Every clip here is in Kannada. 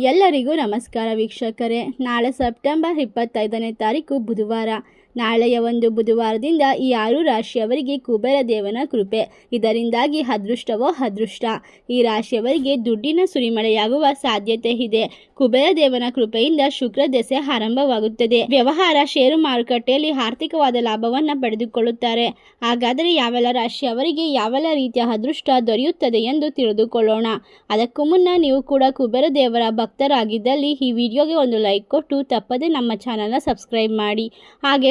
ಎಲ್ಲರಿಗೂ ನಮಸ್ಕಾರ ವೀಕ್ಷಕರೇ. ನಾಳೆ ಸೆಪ್ಟೆಂಬರ್ ಇಪ್ಪತ್ತೈದನೇ ತಾರೀಕು ಬುಧವಾರ. ನಾಳೆಯ ಒಂದು ಬುಧವಾರದಿಂದ ಈ ಆರು ರಾಶಿಯವರಿಗೆ ಕುಬೇರ ದೇವನ ಕೃಪೆ. ಇದರಿಂದಾಗಿ ಅದೃಷ್ಟವೋ ಅದೃಷ್ಟ. ಈ ರಾಶಿಯವರಿಗೆ ದುಡ್ಡಿನ ಸುರಿಮಳೆಯಾಗುವ ಸಾಧ್ಯತೆ ಇದೆ. ಕುಬೇರ ದೇವನ ಕೃಪೆಯಿಂದ ಶುಕ್ರ ದೆಸೆ ಆರಂಭವಾಗುತ್ತದೆ. ವ್ಯವಹಾರ, ಷೇರು ಮಾರುಕಟ್ಟೆಯಲ್ಲಿ ಆರ್ಥಿಕವಾದ ಲಾಭವನ್ನು ಪಡೆದುಕೊಳ್ಳುತ್ತಾರೆ. ಹಾಗಾದರೆ ಯಾವೆಲ್ಲ ರಾಶಿಯವರಿಗೆ ಯಾವೆಲ್ಲ ರೀತಿಯ ಅದೃಷ್ಟ ದೊರೆಯುತ್ತದೆ ಎಂದು ತಿಳಿದುಕೊಳ್ಳೋಣ. ಅದಕ್ಕೂ ಮುನ್ನ ನೀವು ಕೂಡ ಕುಬೇರ ದೇವರ ಭಕ್ತರಾಗಿದ್ದಲ್ಲಿ ಈ ವಿಡಿಯೋಗೆ ಒಂದು ಲೈಕ್ ಕೊಟ್ಟು ತಪ್ಪದೆ ನಮ್ಮ ಚಾನಲ್ನ ಸಬ್ಸ್ಕ್ರೈಬ್ ಮಾಡಿ. ಹಾಗೆ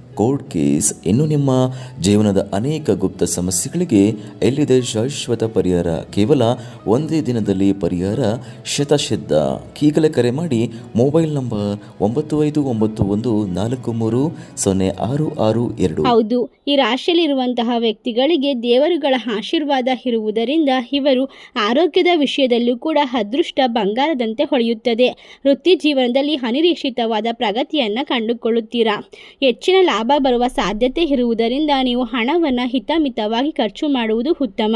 ಕೋರ್ಟ್ ಕೇಸ್ ಇನ್ನು ನಿಮ್ಮ ಜೀವನದ ಅನೇಕ ಗುಪ್ತ ಸಮಸ್ಯೆಗಳಿಗೆ ಎಲ್ಲಿದೆ ಶಾಶ್ವತ ಪರಿಹಾರ? ಕೇವಲ ಒಂದೇ ದಿನದಲ್ಲಿ ಪರಿಹಾರ? ಶತಸಿದ್ಧ ಈಗಲೇ ಕರೆ ಮಾಡಿ ಮೊಬೈಲ್ ನಂಬರ್ ಒಂಬತ್ತು ಐದು ಒಂಬತ್ತು ಒಂದು ನಾಲ್ಕು ಮೂರು ಸೊನ್ನೆ ಆರು ಆರು ಎರಡು. ಹೌದು, ಈ ರಾಶಿಯಲ್ಲಿರುವಂತಹ ವ್ಯಕ್ತಿಗಳಿಗೆ ದೇವರುಗಳ ಆಶೀರ್ವಾದ ಇರುವುದರಿಂದ ಇವರು ಆರೋಗ್ಯದ ವಿಷಯದಲ್ಲೂ ಕೂಡ ಅದೃಷ್ಟ ಬಂಗಾರದಂತೆ ಹೊಳೆಯುತ್ತದೆ. ವೃತ್ತಿ ಜೀವನದಲ್ಲಿ ಅನಿರೀಕ್ಷಿತವಾದ ಪ್ರಗತಿಯನ್ನು ಕಂಡುಕೊಳ್ಳುತ್ತೀರಾ? ಹೆಚ್ಚಿನ ಲಾಭ ಬರುವ ಸಾಧ್ಯತೆ ಇರುವುದರಿಂದ ನೀವು ಹಣವನ್ನು ಹಿತಮಿತವಾಗಿ ಖರ್ಚು ಮಾಡುವುದು ಉತ್ತಮ.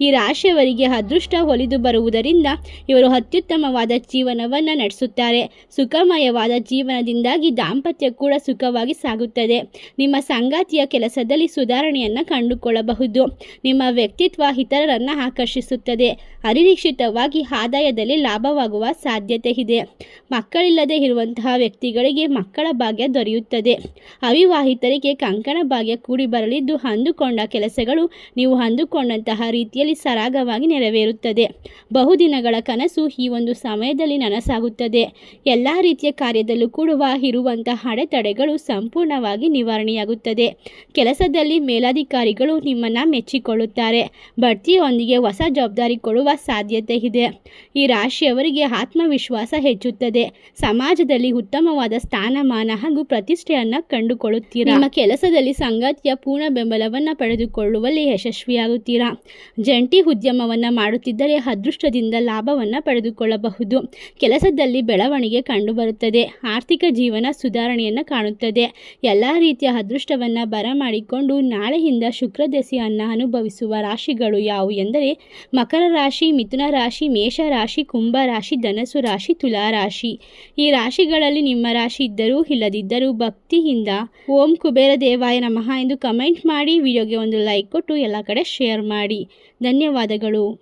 ಈ ರಾಶಿಯವರಿಗೆ ಅದೃಷ್ಟ ಒಲಿದು ಬರುವುದರಿಂದ ಇವರು ಅತ್ಯುತ್ತಮವಾದ ಜೀವನವನ್ನು ನಡೆಸುತ್ತಾರೆ. ಸುಖಮಯವಾದ ಜೀವನದಿಂದಾಗಿ ದಾಂಪತ್ಯ ಕೂಡ ಸುಖವಾಗಿ ಸಾಗುತ್ತದೆ. ನಿಮ್ಮ ಸಂಗಾತಿಯ ಕೆಲಸದಲ್ಲಿ ಸುಧಾರಣೆಯನ್ನು ಕಂಡುಕೊಳ್ಳಬಹುದು. ನಿಮ್ಮ ವ್ಯಕ್ತಿತ್ವ ಇತರರನ್ನು ಆಕರ್ಷಿಸುತ್ತದೆ. ಅನಿರೀಕ್ಷಿತವಾಗಿ ಆದಾಯದಲ್ಲಿ ಲಾಭವಾಗುವ ಸಾಧ್ಯತೆ ಇದೆ. ಮಕ್ಕಳಿಲ್ಲದೆ ಇರುವಂತಹ ವ್ಯಕ್ತಿಗಳಿಗೆ ಮಕ್ಕಳ ಭಾಗ್ಯ ದೊರೆಯುತ್ತದೆ. ಅವಿವಾಹಿತರಿಗೆ ಕಂಕಣ ಭಾಗ್ಯ ಕೂಡಿ ಬರಲಿದ್ದು ಅಂದುಕೊಂಡ ಕೆಲಸಗಳು ನೀವು ಅಂದುಕೊಂಡಂತಹ ರೀತಿಯಲ್ಲಿ ಸರಾಗವಾಗಿ ನೆರವೇರುತ್ತದೆ. ಬಹುದಿನಗಳ ಕನಸು ಈ ಒಂದು ಸಮಯದಲ್ಲಿ ನನಸಾಗುತ್ತದೆ. ಎಲ್ಲ ರೀತಿಯ ಕಾರ್ಯದಲ್ಲೂ ಕೂಡುವ ಇರುವಂತಹ ಅಡೆತಡೆಗಳು ಸಂಪೂರ್ಣವಾಗಿ ನಿವಾರಣೆಯಾಗುತ್ತದೆ. ಕೆಲಸದಲ್ಲಿ ಮೇಲಾಧಿಕಾರಿಗಳು ನಿಮ್ಮನ್ನು ಮೆಚ್ಚಿಕೊಳ್ಳುತ್ತಾರೆ. ಬಡ್ತಿಯೊಂದಿಗೆ ಹೊಸ ಜವಾಬ್ದಾರಿ ಕೊಡುವ ಸಾಧ್ಯತೆ ಇದೆ. ಈ ರಾಶಿಯವರಿಗೆ ಆತ್ಮವಿಶ್ವಾಸ ಹೆಚ್ಚುತ್ತದೆ. ಸಮಾಜದಲ್ಲಿ ಉತ್ತಮವಾದ ಸ್ಥಾನಮಾನ ಹಾಗೂ ಪ್ರತಿಷ್ಠೆಯನ್ನು ಕಂಡುಕೊಳ್ಳುತ್ತೀರಾ. ನಿಮ್ಮ ಕೆಲಸದಲ್ಲಿ ಸಂಗಾತಿಯ ಪೂರ್ಣ ಬೆಂಬಲವನ್ನು ಪಡೆದುಕೊಳ್ಳುವಲ್ಲಿ ಯಶಸ್ವಿಯಾಗುತ್ತೀರಾ? ಜಂಟಿ ಉದ್ಯಮವನ್ನು ಮಾಡುತ್ತಿದ್ದರೆ ಅದೃಷ್ಟದಿಂದ ಲಾಭವನ್ನು ಪಡೆದುಕೊಳ್ಳಬಹುದು. ಕೆಲಸದಲ್ಲಿ ಬೆಳವಣಿಗೆ ಕಂಡುಬರುತ್ತದೆ. ಆರ್ಥಿಕ ಜೀವನ ಸುಧಾರಣೆಯನ್ನು ಕಾಣುತ್ತದೆ. ಎಲ್ಲ ರೀತಿಯ ಅದೃಷ್ಟವನ್ನು ಬರಮಾಡಿಕೊಂಡು ನಾಳೆಯಿಂದ ಶುಕ್ರ ದೆಸೆಯನ್ನು ಅನುಭವಿಸುವ ರಾಶಿಗಳು ಯಾವುವು ಎಂದರೆ, ಮಕರ ರಾಶಿ, ಮಿಥುನ ರಾಶಿ, ಮೇಷ ರಾಶಿ, ಕುಂಭ ರಾಶಿ ಧನಸು ರಾಶಿ, ತುಲಾ ರಾಶಿ. ಈ ರಾಶಿಗಳಲ್ಲಿ ನಿಮ್ಮ ರಾಶಿ ಇದ್ದರೂ ಇಲ್ಲದಿದ್ದರೂ ಭಕ್ತಿಯಿಂದ ಓಂ ಕುಬೇರ ದೇವಾಯ ನಮಃ ಎಂದು ಕಮೆಂಟ್ ಮಾಡಿ, ವಿಡಿಯೋಗೆ ಒಂದು ಲೈಕ್ ಕೊಟ್ಟು ಎಲ್ಲ ಕಡೆ ಶೇರ್ ಮಾಡಿ. ಧನ್ಯವಾದಗಳು.